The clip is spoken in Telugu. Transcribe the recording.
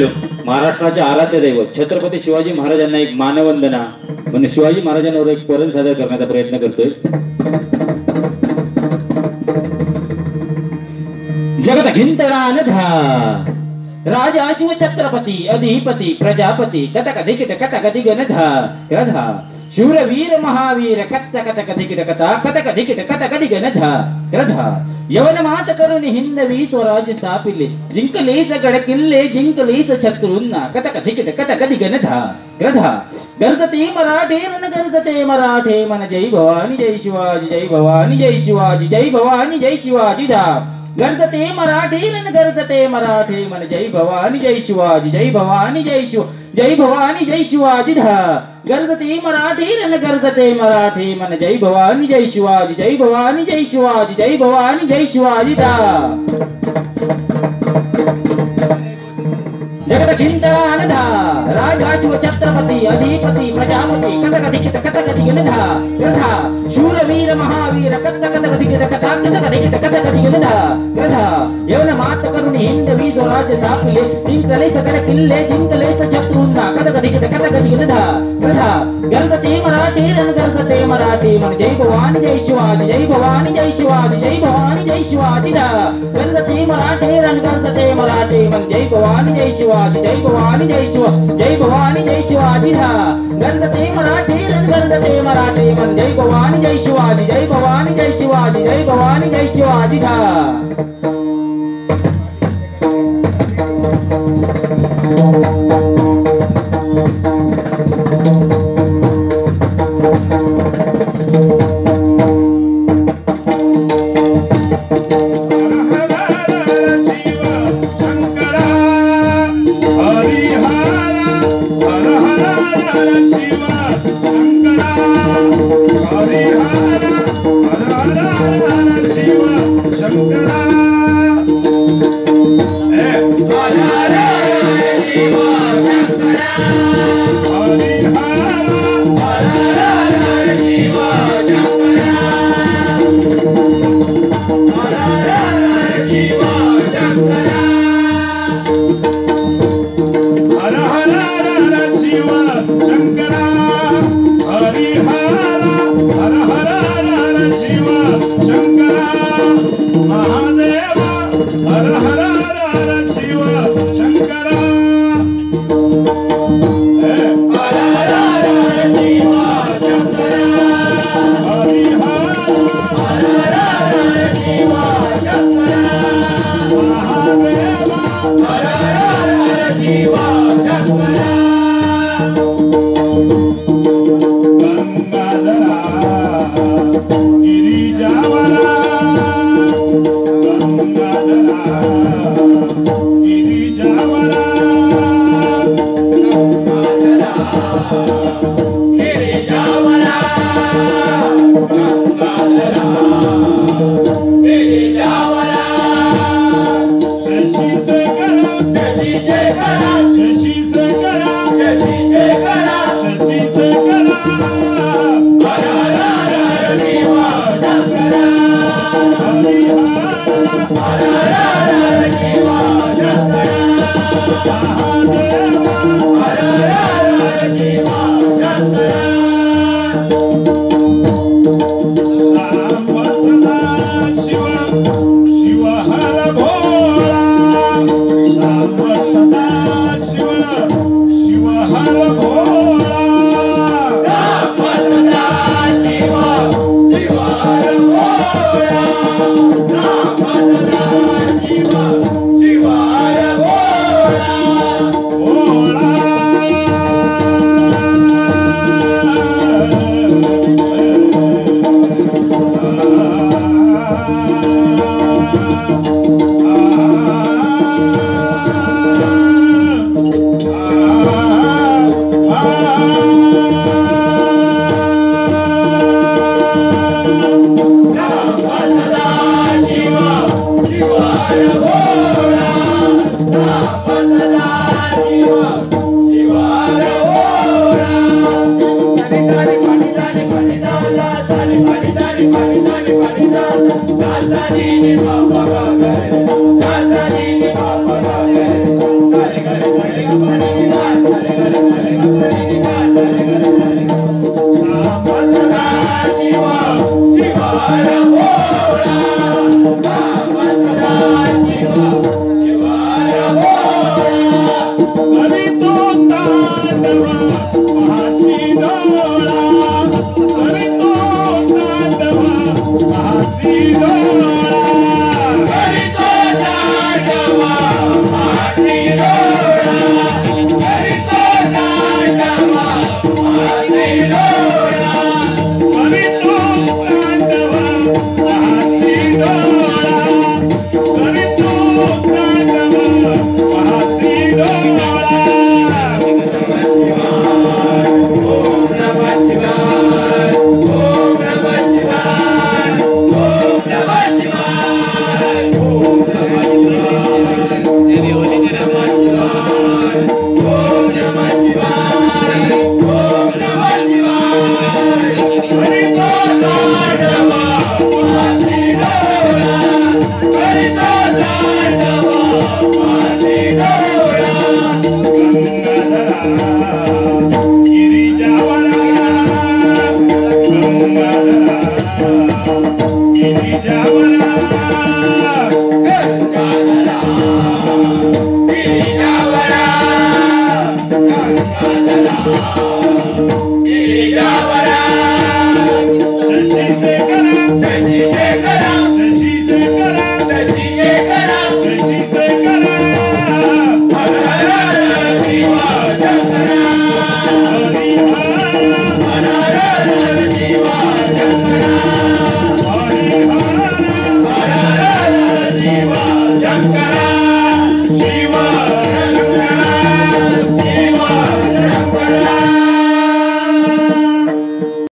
मित्रांनो महाराष्ट्राचे आराध्य दैवत छत्रपती शिवाजी महाराजांना एक मानवंदना म्हणजे शिवाजी महाराजांवर एक परण सादर करण्याचा प्रयत्न करतोय. जगत घिंतरान धा. राजा शिव छत्रपती अधिपती प्रजापती कथक धिकिट कथक दिगन धा क्रधा. ಶೂರ ವೀರ ಮಹಾವೀರ ಕತ್ತ ಕತ ಕಥಕಿಟ ಕಥ ಕತ ಕಥಕಿಟ ಕತ ಕದಿಗ ನಧ ಗ್ರಧ. ಯವನ ಮಾತ ಕರುಣಿ ಹಿಂದವಿ ಸ್ವರಾಜ್ಯ ಸ್ಥಾಪಿಲಿ ಜಿಂಕಲೇಸ ಗಡಕಿಲ್ಲೆ ಜಿಂಕಲೇಸ ಶತ್ರುನ್ನ ಕತ ಕಥಕಿಟ ಕತ ಕದಿಗ ನಧ ಗ್ರಧ. ಗರ್ಜತೆ ಮರಾಠೆ, ನನ್ನ ಗರ್ಜತೆ ಮರಾಠೆ, ಮನ ಜೈ ಭವಾನಿ, ಜೈ ಶಿವಾಜಿ, ಜೈ ಭವಾನಿ, ಜೈ ಶಿವಾಜಿ, ಜೈ ಭವಾನಿ, ಜೈ ಶಿವಾಜಿ ಧಾ गरजते मराठी रन गरजते मराठी मन जय भवानी जय शिवाजी, जय भवानी जय शिव, जय भवानी जय शिवाजी धा। गरजते मराठी रन गरजते मराठी मन जय भवानी जय शिवाजी, जय भवानी जय शिवाजी, जय भवानी जय शिवाजी धा। భిందరానధ రాజాశివ ఛత్రపతి అధిపతి ప్రజాపతి కథకథికిట కథకథిగనధ గ్రథ శూరవీర మహావీర కథ కథకథికిట కథ కథకథికిట కథకథిగనధ గ్రథ యవన మాతకరుని హింద వీసో రాజ దాపులే తింకలేస కడ కిల్లే తింకలేస శత్రుంద కథకథికిట కథకథిగనధ గ్రథ గరుత తేమరాటేరను గరుత తేమరాటే మన జై భవాని జై శివాజి జై భవాని జై శివాజి జై భవాని జై శివాజి గరుత తేమరాటేరను గరుత తేమరాటే మన జై భవాని జై శివాజి जय भवानी, जय शिवा, जय भवानी, जय शिवाजी हा गंधते मराठी रणगंधते मराठी मन। जय भवानी, जय शिवाजी, जय भवानी, जय शिवाजी, जय भवानी, जय शिवाजी हा Thank. Thank. 돌아와 왔다 지금